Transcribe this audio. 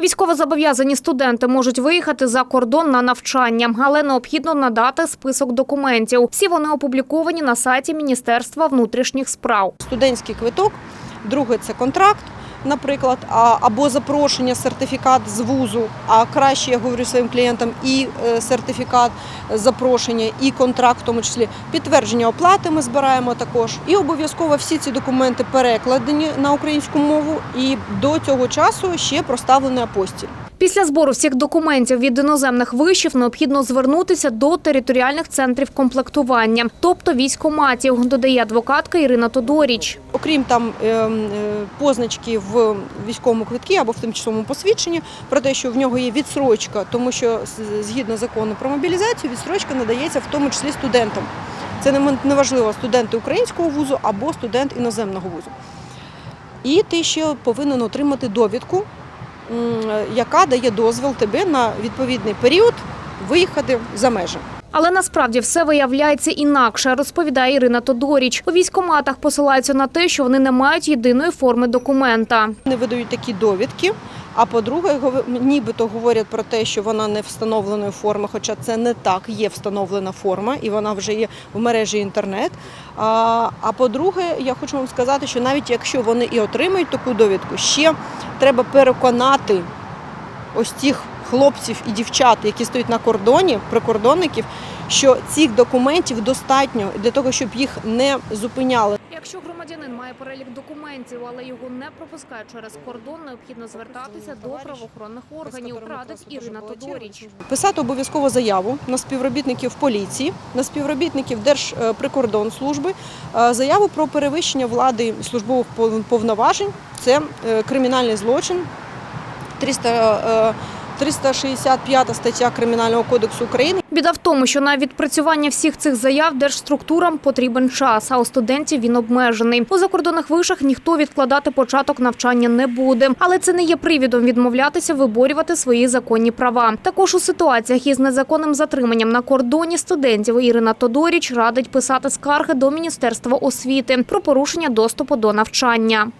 Військовозобов'язані студенти можуть виїхати за кордон на навчання, але необхідно надати список документів. Всі вони опубліковані на сайті Міністерства внутрішніх справ. студентський квиток, друге це контракт, наприклад, або запрошення, сертифікат з вузу. А краще я говорю своїм клієнтам і е, сертифікат запрошення, і контракт, в тому числі підтвердження оплати. Ми збираємо також. І обов'язково всі ці документи перекладені на українську мову. І до цього часу ще проставлений апостіль. Після збору всіх документів від іноземних вишів необхідно звернутися до територіальних центрів комплектування, тобто військоматів, додає адвокатка Ірина Тодоріч. Окрім там е, е, позначки в військовому квиткі або в тимчасовому посвідченні про те, що в нього є відсрочка, тому що згідно закону про мобілізацію, відсрочка надається в тому числі студентам. Це неважливо, студенти українського вузу або студент іноземного вузу. І ти ще повинен отримати довідку, яка дає дозвіл тебе на відповідний період виїхати за межі. Але насправді все виявляється інакше, розповідає Ірина Тодоріч. У військоматах посилаються на те, що вони не мають єдиної форми документа. Вони видають такі довідки. А по-друге, нібито говорять про те, що вона не встановленої форми, хоча це не так, є встановлена форма, і вона вже є в мережі інтернет. А, а по-друге, я хочу вам сказати, що навіть якщо вони і отримають таку довідку, ще треба переконати ось цих хлопців і дівчат, які стоять на кордоні, прикордонників, що цих документів достатньо для того, щоб їх не зупиняли. Якщо громадянин має перелік документів, але його не пропускають через кордон, необхідно звертатися до правоохоронних органів. Радить Ірина Тодоріч. Писати обов'язково заяву на співробітників поліції, на співробітників Держприкордонслужби, е, заяву про перевищення влади службових пов- повноважень. Це е, кримінальний злочин. 300, е, 365 стаття Кримінального кодексу України. Біда в тому, що на відпрацювання всіх цих заяв держструктурам потрібен час, а у студентів він обмежений. У закордонних вишах ніхто відкладати початок навчання не буде. Але це не є привідом відмовлятися виборювати свої законні права. Також у ситуаціях із незаконним затриманням на кордоні студентів Ірина Тодоріч радить писати скарги до Міністерства освіти про порушення доступу до навчання.